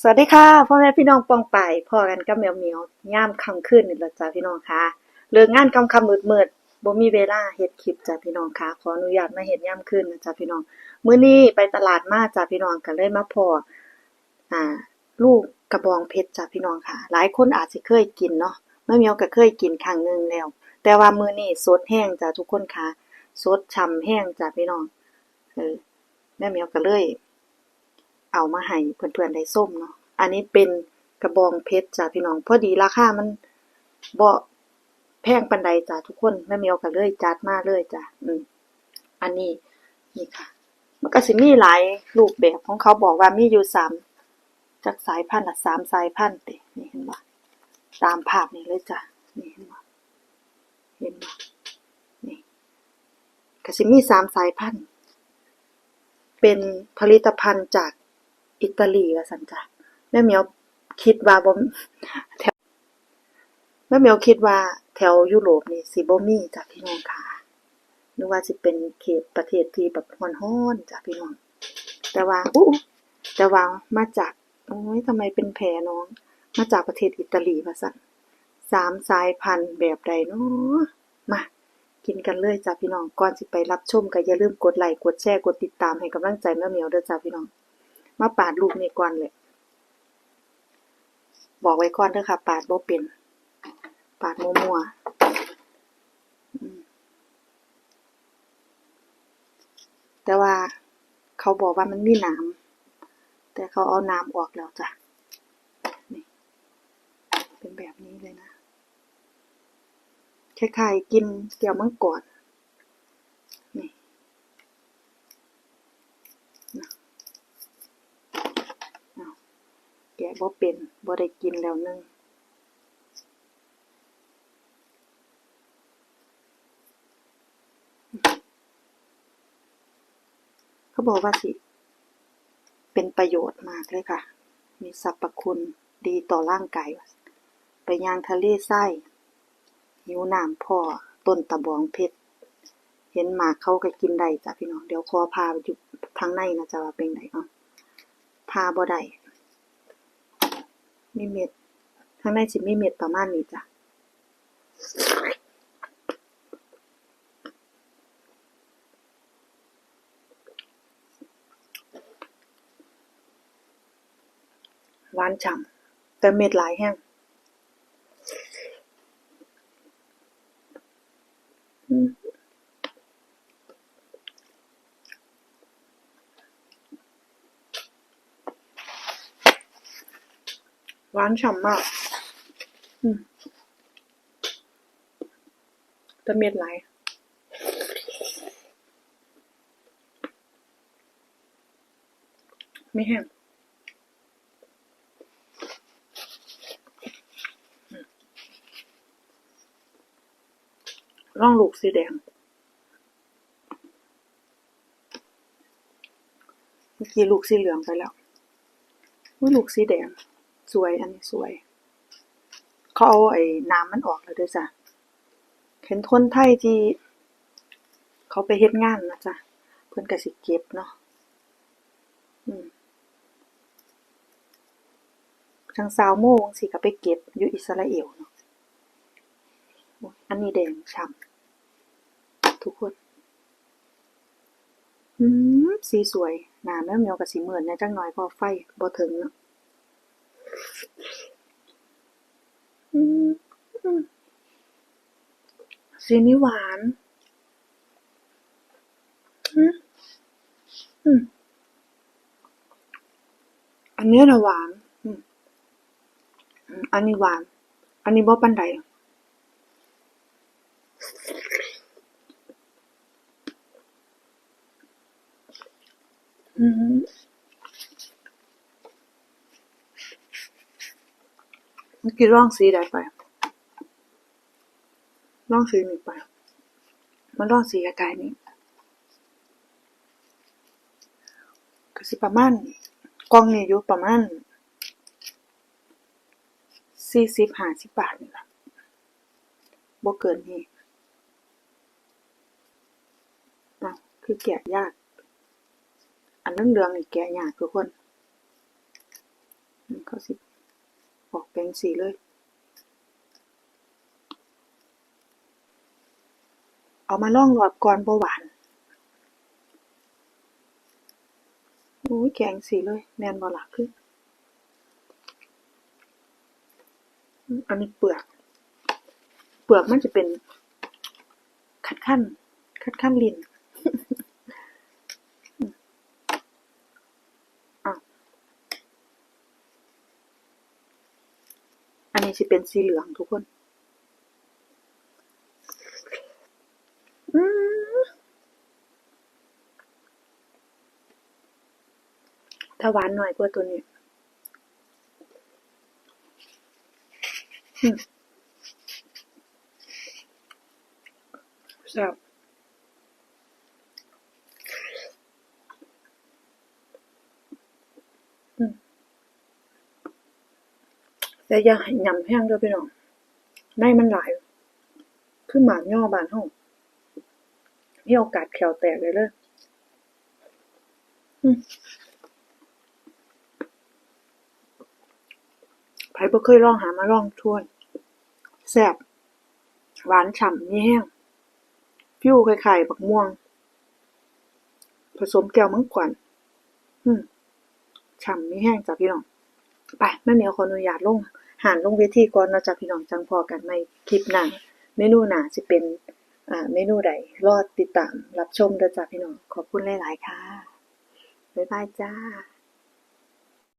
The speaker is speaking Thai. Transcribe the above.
สวัสดีค่ะพ่อแม่พี่น้องปองไป่อกันกับแมวเมียวย่ามค่ำคืนนี่แหละจ้ะพี่น้องค่ะเลิกงานคำคำมืดมืดบ่มีเวลาเฮ็ดคลิปจ้ะพี่น้องค่ะขออนุญาตมาเฮ็ดย่ามคืนนะจ้ะพี่น้องมื้อนี้ไปตลาดมาจ้ะพี่น้องก็เลยมาพออ่า ลูกกระบองเพชรจ้ะพี่น้องค่ะ หลายคนอาจสิเคยกินเนาะแม่เมียวก็เคยกินครั้งหนึงแล้ว แต่ว่ามื้อนี้สดแห้งจ้ะทุกคนค่ะสดฉ่ำแห้งจ้ะพี่น้องเออแม่เมียวก็เลย เอามาให้เพื่อนๆได้ส้มเนาะ อันนี้เป็นกระบองเพชรจ้ะพี่น้อง พอดีราคามันบ่แพงปานใดจ้ะทุกคนแม่เมียวก็เลยจัดมาเลยจ้ะอืมอันนี้นี่ค่ะ มันก็สิมีหลายรูปแบบของเขาบอกว่ามีอยู่สามจักสายพันธุ์ละสามสายพันธุ์ตินี่เห็นบ่ตามภาพนี้เลยจ้ะนี่เห็นบ่เห็นบ่นี่ก็สิมีสามสายพันธุ์เป็นผลิตภัณฑ์จาก อิตาลีว่าซั่นจ้ะแม่เหมียวคิดว่าบ่แถวแม่เหมียวคิดว่าแถวยุโรปนี่สิบ่มีจ้ะพี่น้องค่ะนึกว่าสิเป็นเขตประเทศที่แบบร้อนๆจ้ะพี่น้อง แต่ว่าอู้แต่ว่ามาจากโอ้ยทำไมเป็นแผลน้อง มาจากประเทศอิตาลีว่าซั่นสามสายพันธุ์แบบใดเนาะมากินกันเลยจ้ะพี่น้องก่อนสิไปรับชมก็อย่าลืมกดไลค์กดแชร์กดติดตามให้กำลังใจแม่เหมียวเด้อจ้ะพี่น้อง มาปาดลูกนี่ก่อนเลย บอกไว้ก่อนเด้อค่ะ ปาดบ่เป็น ปาดมัวๆอืมแต่ว่าเขาบอกว่ามันมีหนามแต่เขาเอาน้ำออกแล้วจ้ะ นี่ เป็นแบบนี้เลยนะคล้ายๆกินเกี๊ยวมังกรนี่นะเอาแกะบ่เป็นบ่ได้กินแล้วนึงเขาบอกว่าสิ เป็นประโยชน์มากเลยค่ะ มีสรรพคุณดีต่อร่างกายไปย่างทะเลทรายหิวน้ำพ่อต้นตะบองเพชรเห็นหมากเขาก็กินได้จ้ะพี่น้อง เดี๋ยวขอพาไปอยู่ทางในนะจ๊ะว่าเป็นไงเนาะพาบ่ได้ มีเม็ดข้างในสิมีเม็ดประมาณนี้จ้ะหวานฉ่ำแต่เม็ดหลายแห้ง หวานฉ่ำมากอืมแต่เม็ดไหลายไม่แห้งอืมร่องลูกสีแดง เมื่อกี้ลูกสีเหลืองไปแล้วอุ้ยลูกสีแดง สวยอันนี้สวย เขาเอาไอ้น้ำมันออกแล้วด้วยจ้ะเห็นคนไทยที่เขาไปเฮ็ดงานนะจ๊ะเพิ่อนก็สิเก็บเนาะอืมทางซาวโมงสิก็ไปเก็บอยู่อิสราเอลเนาะอันนี้แดงฉ่ำทุกคนอืมสีสวยหน้าแม่เมียวกับสีเหมือนเนี่ยจังหน่อยพอไฟบ่ถึงเนาะ อืมอืมสีนี้หวานอันเนี้นะหวาน อันนี้หวาน อันนี้บ่ปานใดอืม มื่อกี้ร่องสีใดไปร่องสีนี้ไป มันร่องสีกายนี้ก็สิประมาณกล่องนี้อยู่ประมาณสี่สิบห้าสิบบาทนี่ล่ะบ่เกินนี้อ้าวคือแกะยาก อันเหลืองๆนี่แกะยากทุกคนเขาสิ ออกเป็นสีเลย เอามาล่องรอบก่อนบ่หวานโอ้ยแกงสีเลย แมนบ่ล่ะคืออืมอันนี้เปลือก เปลือกมันจะเป็น คัดขั้น คัดขั้นลิ้น อืมอ้าว อันนี้จะเป็นสีเหลืองทุกคน อืมถ้าหวานหน่อยกว่าตัวนี้อืมแซ่บ แต่อย่าให้ยำแห้งเด้อพี่น้องในมันหลาย คือหมากย่อบานเฮามีโอกาสแขวแตกเลยเลยไผบ่เคยลองหามาลองทวนแซ่บหวานฉ่ำมีแห้งฟิวคล้ายๆบักม่วง ผสมแก้วมังกรอืมฉ่ำมีแห้งจ้ะพี่น้อง ไปแม่เหมียวขออนุญาตลงหานลงเวทีก่อนเราจะพี่น้องจังพอกันในคลิปหน้าเมนูหน้าจะเป็นอ่าเมนูใดรอดติดตามรับชมเด้อจ้าพี่น้องขอบคุณหลาย ๆ ค่ะ บ๊ายบายจ้า